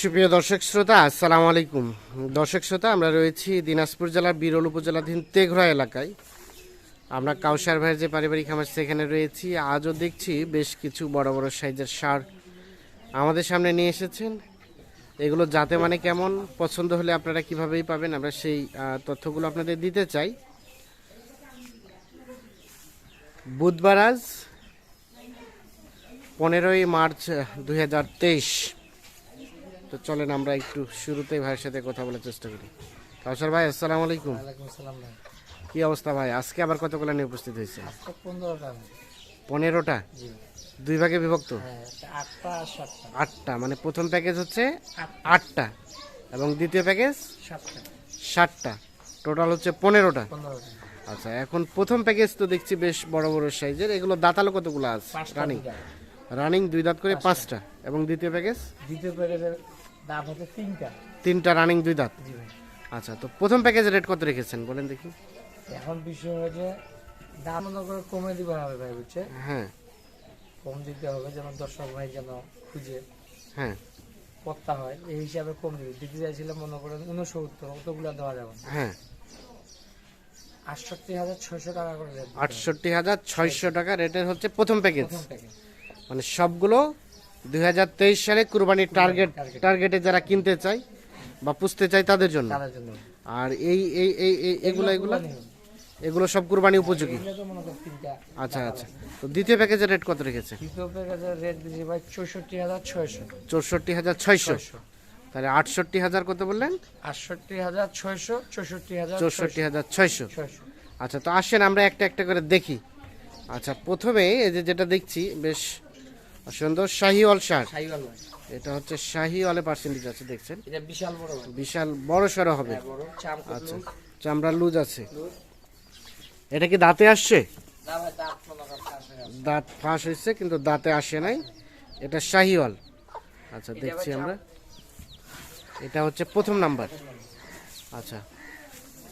সুপ্রিয় দর্শক শ্রোতা, আসসালামু আলাইকুম। দর্শক শ্রোতা, আমরা রয়েছি দিনাজপুর জেলার বিরল উপজেলাধীন তেঘরা এলাকায়। আমরা কাউসার ভাইয়ের যে পারিবারিক খামার, সেখানে রয়েছি। আজও দেখছি বেশ কিছু বড় বড় সাইজের সার আমাদের সামনে নিয়ে এসেছেন। এগুলো যাতে মানে কেমন, পছন্দ হলে আপনারা কিভাবেই পাবেন, আমরা সেই তথ্যগুলো আপনাদের দিতে চাই। বুধবার আজ পনেরোই মার্চ দুই হাজার তেইশ। তো চলেন আমরা একটু শুরুতেই ভাইয়ের সাথে কথা বলার চেষ্টা করি। কাউসার ভাই আসসালামু আলাইকুম। কি অবস্থা ভাই? আজকে আবার কতগুলো নিয়ে উপস্থিত হয়েছে পনেরোটা দুই ভাগে বিভক্ত? হ্যাঁ আটটা মানে প্রথম প্যাকেজ হচ্ছে আটটা। এবং দ্বিতীয় প্যাকেজ ষাটটা টোটাল হচ্ছে পনেরোটা। আচ্ছা এখন প্রথম প্যাকেজ তো দেখছি বেশ বড় বড় সাইজের। এগুলো দাঁতালো কতগুলো আছে? রানিং রানিং দুই দাঁত। করে পাঁচটা এবং দ্বিতীয় প্যাকেজ? দ্বিতীয় প্যাকেজের দাম হচ্ছে তিনটা। তিনটা রানিং দুই দাঁত? জি ভাই। আচ্ছা তো প্রথম প্যাকেজের রেট কত রেখেছেন বলেন দেখি। এখন বিষয় হচ্ছে দাম মনে করে কমে দিতে হবে ভাই বুঝছে? হ্যাঁ। কম দিতে হবে যেন দর্শক ভাই যেন খুঁজে হ্যাঁ। পত্তা হয় এই হিসাবে কম দিবে। দিতে চাইছিলাম মনে করেন উনসত্তর অতগুলো দেওয়া যাবে না। হ্যাঁ। আটষট্টি হাজার ছয়শো টাকা করে দিতে হবে। আটষট্টি হাজার ছয়শো টাকা রেটের হচ্ছে প্রথম প্যাকেজ মানে সবগুলো দুই হাজার তেইশ সালে কুরবানির টার্গেট টার্গেটে যারা কিনতে চায় বা পুষতে চায় তাদের জন্য। আর এই এই এই এই- এগুলো এগুলো এগুলো? সব কুরবানি উপযোগী? আচ্ছা আচ্ছা। তো দ্বিতীয় প্যাকেজের রেট কত রেখেছে? দ্বিতীয় প্যাকেজের রেট দিয়েছি ভাই চৌষট্টি হাজার ছয়শো। চৌষট্টি হাজার ছয়শো। তাহলে আটষট্টি হাজার কত বললেন? আটষট্টি হাজার ছয়শো চৌষট্টি হাজার চৌষট্টি হাজার ছয়শো। ছয়শো। আচ্ছা তো আসেন আমরা একটা একটা করে দেখি। আচ্ছা প্রথমে এই যে যেটা দেখছি বেশ সুন্দর শাহিওয়াল সাইওয়াল এটা হচ্ছে শাহিওয়ালে পার্সেন্টেজ আছে দেখছেন? এটা বিশাল বড় বিশাল বড় সড়ো হবে। হ্যাঁ, আচ্ছা। চামড়ার লুজ আছে। এটা কি দাঁতে আসছে? দাঁত ফাঁস হয়ে হয়েছে কিন্তু দাঁতে আসে নাই। এটা শাহিওয়াল। আচ্ছা দেখছি আমরা। এটা হচ্ছে প্রথম নাম্বার। আচ্ছা।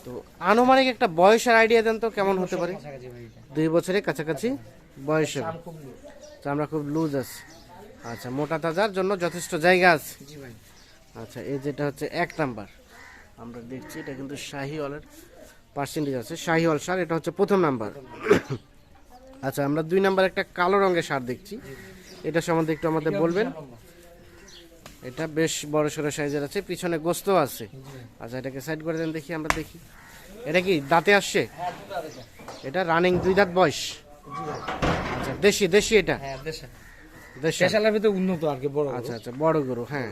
তো আনুমানিক একটা বয়সের আইডিয়া দেন তো কেমন হতে পারে। দুই বছরের কাছাকাছি বয়স হবে চাম খুব লুজ। আছে। আচ্ছা মোটা তাজার জন্য যথেষ্ট জায়গা আছে। আচ্ছা এই যেটা হচ্ছে এক নাম্বার। আমরা দেখছি এটা কিন্তু শাহি শাহিওয়ালের পার্সেন্টেজ আছে। শাহি শাহিওয়াল সার এটা হচ্ছে প্রথম নাম্বার। আচ্ছা আমরা দুই নাম্বার একটা কালো রঙের সার দেখছি। এটা সম্বন্ধে একটু আমাদের বলবেন? এটা বেশ বড় সড়ো সাইজের আছে পিছনে গোস্ত আছে। আচ্ছা এটাকে সাইড করে দেন দেখি আমরা দেখি। এটা কি দাঁতে আসছে? হ্যাঁ এটা। রানিং দুই দাঁত বয়স। দেশি দেশি এটা? হ্যাঁ দেশা। দেশি। দেশালের ভিতরে উন্নত আর কি বড় আচ্ছা আচ্ছা বড় গরু হ্যাঁ।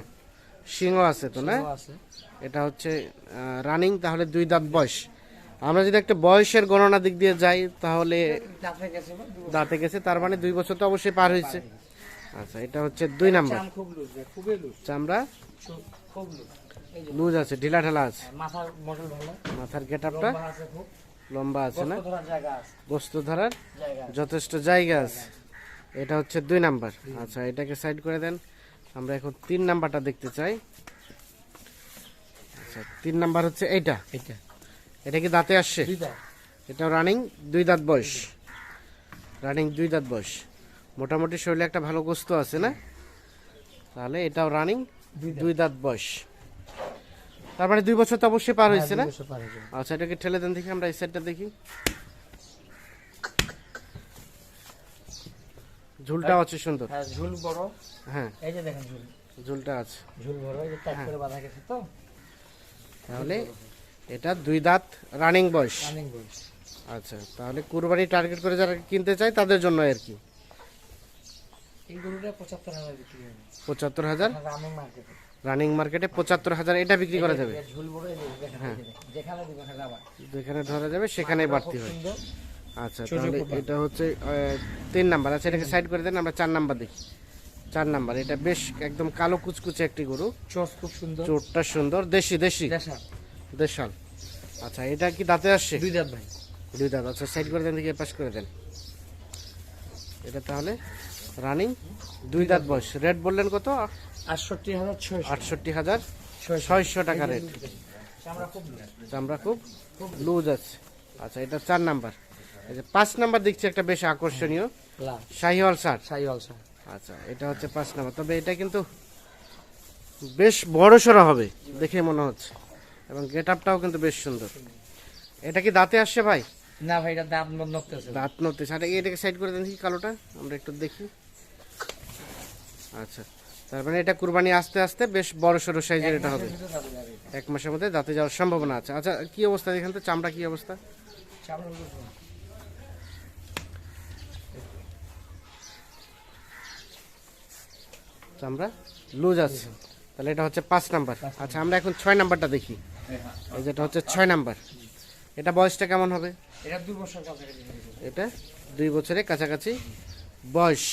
সিংহ আছে তো না? এটা হচ্ছে রানিং তাহলে দুই দাঁত বয়স। আমরা যদি একটা বয়সের গণনা দিক দিয়ে যাই তাহলে দাঁতে গেছে তার মানে দুই বছর তো অবশ্যই পার হয়েছে। আচ্ছা এটা হচ্ছে দুই নাম্বার। চামড়া? লুজ আছে ঢিলা ঢালা আছে। মাথার গেট আপটা লম্বা আছে না? কত ধরার। যথেষ্ট জায়গা আছে। এটা হচ্ছে দুই নাম্বার। আচ্ছা এটাকে সাইড করে দেন। আমরা এখন তিন নাম্বারটা দেখতে চাই। আচ্ছা তিন নাম্বার হচ্ছে এইটা। এটা এটা কি দাঁতে আসছে? এটা রানিং দুই দাঁত বয়স। রানিং দুই দাঁত বয়স। মোটামুটি শরীরে একটা ভালো গোস্ত আছে না? তাহলে এটাও রানিং দুই দুই দাঁত বয়স। তার মানে দুই বছর তো অবশ্যই পার হয়েছে না? আচ্ছা এটাকে ঠেলে দেন দেখি আমরা এই সাইডটা দেখি। ঝুলটাও আছে সুন্দর। হ্যাঁ ঝুল বড়। হ্যাঁ। এই যে দেখেন ঝুল। ঝুলটা আছে। ঝুল বড় এই যে টাইট হ্যাঁ। করে বাঁধা গেছে তো। তাহলে এটা দুই দাঁত রানিং বয়স। রানিং বয়স। আচ্ছা তাহলে কুরবানি টার্গেট করে যারা কিনতে চায় তাদের জন্য আর কি? এই গরুটা পঁচাত্তর হাজার পঁচাত্তর হাজার? রানিং মার্কেটে রানিং মার্কেটে পঁচাত্তর হাজার এটা বিক্রি করা যাবে। ঝুল বড় এই যে দেখেন, এই যে দেখেন। যেখানে ধরা যাবে সেখানেই বাড়তি হয়। আচ্ছা তাহলে এটা হচ্ছে তিন নাম্বার। আচ্ছা এটাকে সাইড করে দেন আমরা চার নাম্বার দেখি। চার নাম্বার এটা বেশ একদম কালো কুচকুচে একটি গরু। খুব সুন্দর। চোটটা সুন্দর। দেশি দেশি? দেশা দেশাল। আচ্ছা এটা কি দাঁতে আসছে? দুই দাঁত ভাই। দুই দাঁত। আচ্ছা সাইড করে দেন দেখি পাশ করে দেন। এটা তাহলে রানিং দুই দাঁত বয়স। রেট বললেন কত? আটষট্টি হাজার আটষট্টি হাজার ছয়শো। টাকা রেট চামড়া খুব লুজ আছে। আচ্ছা এটা চার নাম্বার। এই যে পাঁচ নাম্বার দেখছি একটা বেশ আকর্ষণীয়। Sahiwal sir Sahiwal sir. আচ্ছা এটা হচ্ছে পাঁচ নাম্বার। তবে এটা কিন্তু বেশ বড় সড়ো হবে দেখে মনে হচ্ছে। এবং গেট আপটাও কিন্তু বেশ সুন্দর। এটা কি দাঁতে আসছে ভাই? না ভাই এটা দাঁত করতেছে দাঁত নড়তে আরে এটাকে সাইড করে দেন দেখি কালোটা। আমরা একটু দেখি। আচ্ছা। তার মানে এটা কুরবানি আস্তে আস্তে বেশ বড় সড়ো সাইজের এটা হবে। এক মাসের মধ্যে দাঁতে যাওয়ার সম্ভাবনা আছে। আচ্ছা কি অবস্থা এখান তো? চামড়া কি অবস্থা? চামড়া লুজ আছে। তাহলে এটা হচ্ছে পাঁচ নাম্বার। আচ্ছা আমরা এখন ছয় নাম্বারটা দেখি। এই যেটা হচ্ছে ছয় নাম্বার। এটা বয়সটা কেমন হবে? এটা দুই বছর এটা দুই বছরের কাছাকাছি বয়স।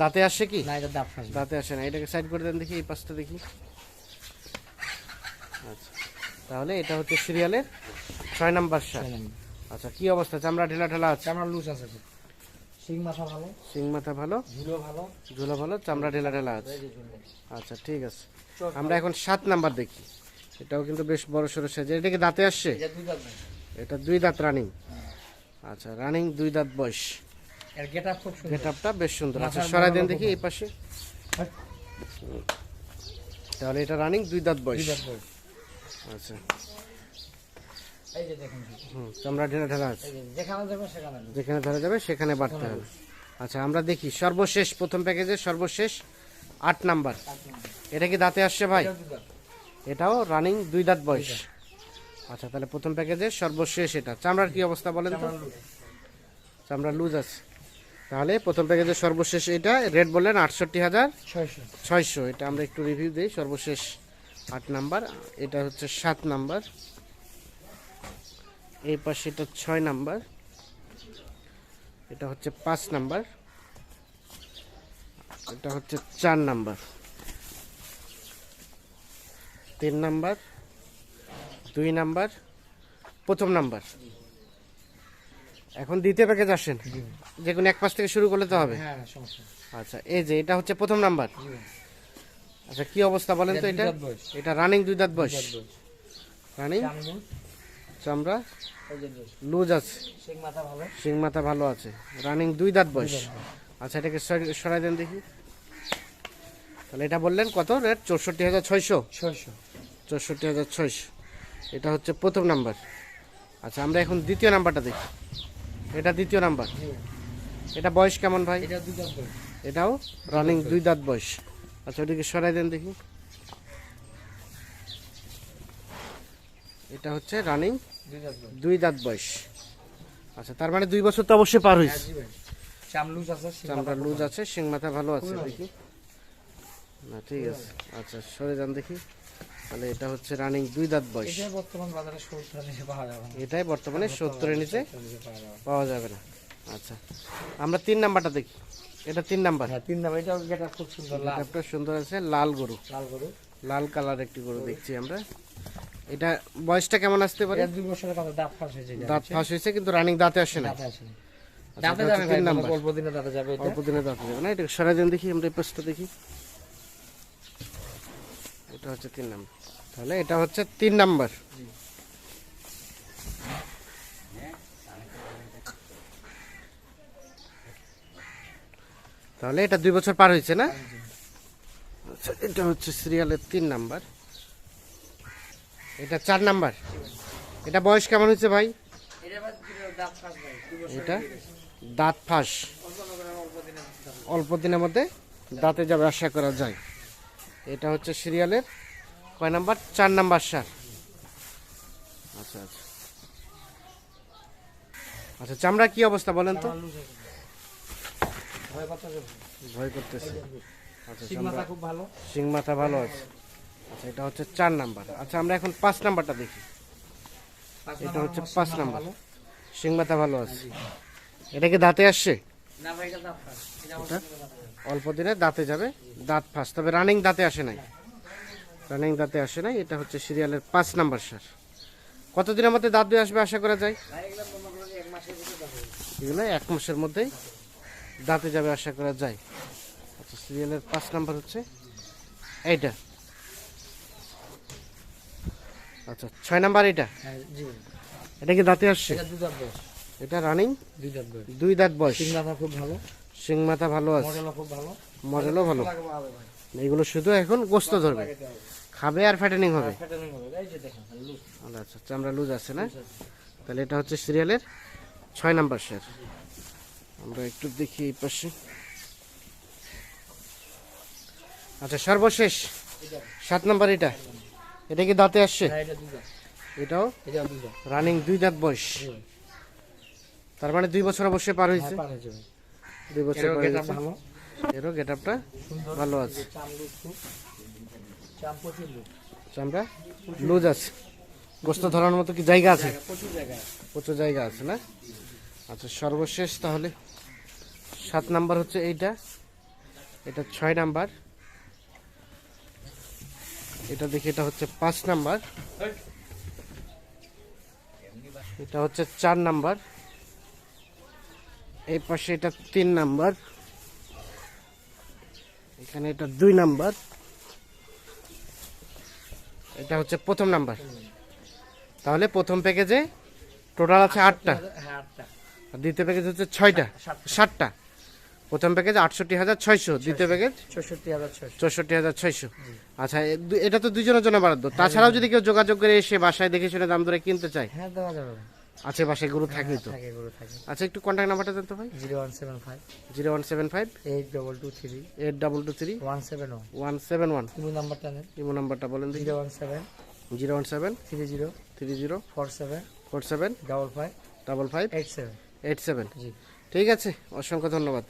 দাঁতে আসে কি? না এটা দাঁত ফাঁসবে দাঁতে আসে না। এটাকে সাইড করে দেন দেখি এই পাশটা দেখি। আচ্ছা। তাহলে এটা হচ্ছে সিরিয়ালের ছয় নাম্বার সার আচ্ছা কি অবস্থা? চামড়া ঢেলা ঢেলা আছে? চামড়া লুজ আছে শিং মাথা ভালো। সিং মাথা ভালো? ঝুলো ভালো। ঝুলো ভালো চামড়া ঢেলা ঢেলা আছে। আচ্ছা ঠিক আছে। আমরা এখন সাত নাম্বার দেখি। এটাও কিন্তু বেশ বড় সড়ো সাইজ। এটা কি দাঁতে আসছে? এটা দুই দাঁত রানিং আচ্ছা রানিং দুই দাঁত বয়স। এর গেট আপ খুব সুন্দর। গেট আপটা বেশ সুন্দর। আচ্ছা সরাই দেন দেখি এই পাশে। হ্যাঁ। তাহলে এটা রানিং দুই দাঁত দুই বয়স। আচ্ছা। এই যে দেখুন হুম চামড়া ঢেলা ঢেলা আছে। যেখানে যাবে সেখানে যেখানে ধরা যাবে সেখানে বাড়তে হবে। আচ্ছা আমরা দেখি। সর্বশেষ প্রথম প্যাকেজের সর্বশেষ আট নাম্বার। এটা কি দাঁতে আসছে ভাই। এটাও রানিং দুই দাঁত বয়স। আচ্ছা তাহলে প্রথম প্যাকেজের সর্বশেষ এটা। চামড়ার কি অবস্থা বলেন তো? চামড়া লুজ আছে। তাহলে প্রথম প্যাকেজের সর্বশেষ এটা রেট বললেন আটষট্টি হাজার ছয়শো। এটা আমরা একটু রিভিউ দিই সর্বশেষ আট নাম্বার এটা হচ্ছে সাত নাম্বার এই পাশে এটা ছয় নাম্বার এটা হচ্ছে পাঁচ নাম্বার এটা হচ্ছে চার নাম্বার তিন নাম্বার দুই নাম্বার প্রথম নাম্বার এখন দ্বিতীয় প্যাকেজ আসেন? যে কোনো এক পাশ থেকে শুরু করলে তো হবে? হ্যাঁ হ্যাঁ, সমস্যা আচ্ছা এই যে এটা হচ্ছে প্রথম নাম্বার আচ্ছা কি অবস্থা বলেন তো এটা এটা? রানিং দুই দাঁত বয়স। রানিং চামড়া? লুজ। আছে। শিং মাথা ভালো? আছে। রানিং দুই দাঁত বয়স। আচ্ছা এটাকে সরি- সরাই দেন দেখি। তাহলে এটা বললেন কত? রেট চৌষট্টি হাজার ছয়শো? ছয়শো। চৌষট্টি হাজার ছয়শো। এটা হচ্ছে প্রথম নাম্বার আচ্ছা আমরা এখন দ্বিতীয় নাম্বারটা দেখি। এটা দ্বিতীয় নাম্বার। এটা বয়স কেমন ভাই। এটাও রানিং দুই দাঁত বয়স। আচ্ছা ওটিকে সরাই দেন দেখি। এটা হচ্ছে রানিং দুই দাঁত বয়স। আচ্ছা তার মানে দুই বছর তো অবশ্যই পার হ্যাঁ, হয়েছে। চাম লুজ আছে চামড়া লুজ শিং মাথা ভালো আছে দেখি। না ঠিক আছে। আচ্ছা সরে যান দেখি। তাহলে এটা হচ্ছে রানিং দুই দাঁত বয়স। এটা বর্তমান বাজারে সত্তর নিচে পাওয়া যাবে। না। এটাই বর্তমানে সত্তরের নিচে পাওয়া যাবে। না। না। আচ্ছা আমরা তিন নাম্বারটা দেখি। এটা তিন নাম্বার। হ্যাঁ তিন নাম এটাও গেটা খুব সুন্দর লাল। একটা সুন্দর আছে লাল গরু। লাল গরু। লাল কালার একটি গরু দেখছি আমরা। এটা বয়সটা কেমন আসতে পারে? এটা দুই বছরের কথা দাঁত ফাঁস হয়েছে দাঁত ফাঁস হয়েছে কিন্তু রানিং দাঁতে আসে না। দাঁতে আসেনি। আচ্ছা, দাঁতে যাবে তিন মানে নাম্বার। অল্প দিনে দাঁতে যাবে এটা। অল্প দিনে দাঁতে যাবে না। এটা দেন দেখি আমরা এই পাশটা দেখি। এটা হচ্ছে তিন নাম্বার। তাহলে এটা হচ্ছে তিন নাম্বার। তাহলে এটা দুই বছর পার হয়েছে না? আচ্ছা এটা হচ্ছে সিরিয়ালের তিন নাম্বার। এটা চার নাম্বার। এটা বয়স কেমন হয়েছে ভাই? এটা দাঁত ফাঁস। অল্প দিনের মধ্যে দাঁতে যাবে, আশা করা যায়। এটা হচ্ছে সিরিয়ালের কয় নাম্বার? চার নাম্বার সার আচ্ছা আচ্ছা। আচ্ছা চামড়া কি অবস্থা বলেন তো। ভয়। করতেছে। আচ্ছা শিং মাথা খুব ভালো। শিং মাথা ভালো আছে। আচ্ছা এটা হচ্ছে চার নাম্বার। আচ্ছা আমরা এখন পাঁচ নাম্বারটা দেখি। এটা হচ্ছে পাঁচ নাম্বার। শিং মাথা ভালো আছে। এটা কি দাঁতে আসছে। অল্প দিনে দাঁতে যাবে। দাঁত ফাঁস। তবে রানিং দাঁতে আসে নাই। রানিং দাঁতে আসে নাই এটা হচ্ছে সিরিয়ালের পাঁচ নাম্বার সার। কতদিনের মধ্যে দাঁত দিয়ে আসবে আশা করা যায়? এগুলো এক মাসের মধ্যেই দাঁতে যাবে আশা করা যায়। আচ্ছা সিরিয়ালের পাঁচ নাম্বার হচ্ছে এইটা। আচ্ছা ছয় নাম্বার এটা? হ্যাঁ। এটা কি দাঁতে আসছে? এটা রানিং? দুই দাঁত বয়স। দুই দাঁত বয়স। মাথা খুব ভালো। শিং মাথা ভালো আছে। মডেলও ভালো। এগুলো শুধু এখন গোস্ত ধরবে। খাবে আর ফ্যাটেনিং হবে? দেখেন লুজ। আচ্ছা চামড়া লুজ আছে না? তাহলে এটা হচ্ছে সিরিয়ালের ছয় নাম্বার শের আমরা একটু দেখি এই পাশে। আচ্ছা সর্বশেষ। সাত নাম্বার এটা। এটা কি দাঁতে আসছে? হ্যাঁ এটাও? রানিং দুই দাঁত। বয়স। তার মানে দুই বছর অবশ্যই পার হয়েছে? হ্যাঁ দুই বছর পার হয়েছে। এরও গেট আপটা ভালো আছে চাম লুজ খুব চাম প্রচুর লুজ চামড়া লুজ। আছে। গোস্ত ধরার মতো কি জায়গা আছে। প্রচুর জায়গা আছে না? আচ্ছা সর্বশেষ তাহলে সাত নাম্বার হচ্ছে এইটা। এটা ছয় নাম্বার। এটা দেখি এটা হচ্ছে পাঁচ নাম্বার। এটা হচ্ছে চার নাম্বার। এই পাশে এটা তিন নাম্বার। এখানে এটা দুই নাম্বার। এটা হচ্ছে প্রথম নাম্বার। তাহলে প্রথম প্যাকেজে টোটাল আছে আটটা। আর দ্বিতীয় প্যাকেজ হচ্ছে ছয়টা সাতটা। প্রথম প্যাকেজ আটষট্টি হাজার ছয়শো দ্বিতীয় প্যাকেজ চৌষট্টি হাজার ছয়শো। আচ্ছা এটা তো দুজনের জন্য বরাদ্দ। তাছাড়াও যদি কেউ যোগাযোগ করে এসে বাসায় দেখে শুনে দাম ধরে কিনতে চায়। হ্যাঁ দেওয়া যাবে। আছে বাসায় গরু থাকবে তো? থাকে গরু থাকে। আচ্ছা একটু কন্ট্যাক্ট নাম্বারটা দেন তো ভাই। Zero one seven five. Zero one seven five. Eight double two three. Eight double two three. One seven one. One seven one. Imo নাম্বারটা নেন। ইমো নাম্বারটা বলেন zero one seven. Zero one seven. Three zero. Three zero. Four seven. Four seven. Double five. Double five. Eight seven. Eight seven. জি। ঠিক আছে অসংখ্য ধন্যবাদ।